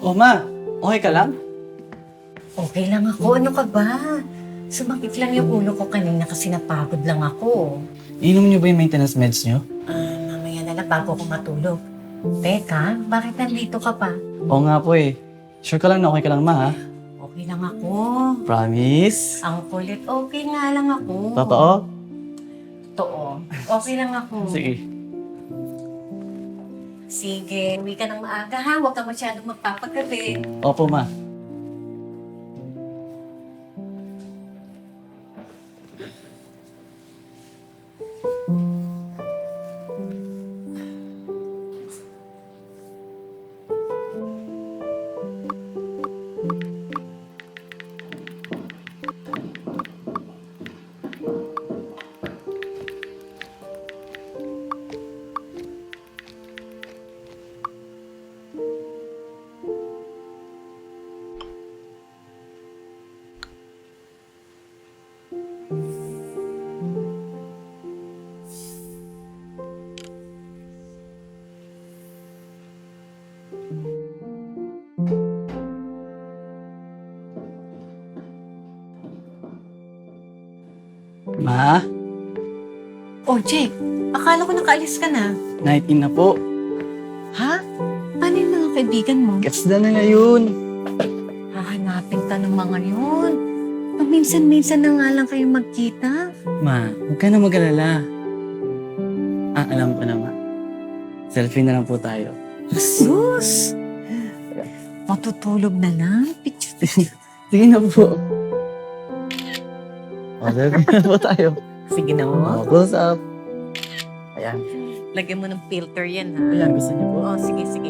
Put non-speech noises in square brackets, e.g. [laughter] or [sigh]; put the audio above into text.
Ma, okay ka lang? Okay lang ako. Ano ka ba? Sumakit lang yung ulo ko kanina kasi napagod lang ako. Inom niyo ba yung maintenance meds niyo? Ah, mamaya na lang bago ako matulog. Teka, bakit nandito ka pa? Oo nga po eh. Sure ka lang na okay ka lang, ma, ha? Okay lang ako. Promise? Ang kulit, okay nga lang ako. Totoo? Totoo. Okay lang ako. [laughs] Sige. Sige, uwi ka ng maaga ha. Huwag ka masyadong magpapagabi. Opo, ma. Ma, Oh, Jake. Akala ko nakaalis ka na. night in na po. Ha? Paano yung mga kaibigan mo? Gets na na ngayon. Hahanapin ka ng mga yun. Paminsan-minsan na nga lang kayo magkita. Ma, huwag ka na mag-alala. Ah, alam ko na, ma. Selfie na lang po tayo. Sus! Matutulog na lang. [laughs] Picture. Sige na po. O, selfie na po tayo. Sige na O, close up. Ayan. Lagyan mo ng filter yan ha. Ayan, gusto niyo po? Oh, sige, sige.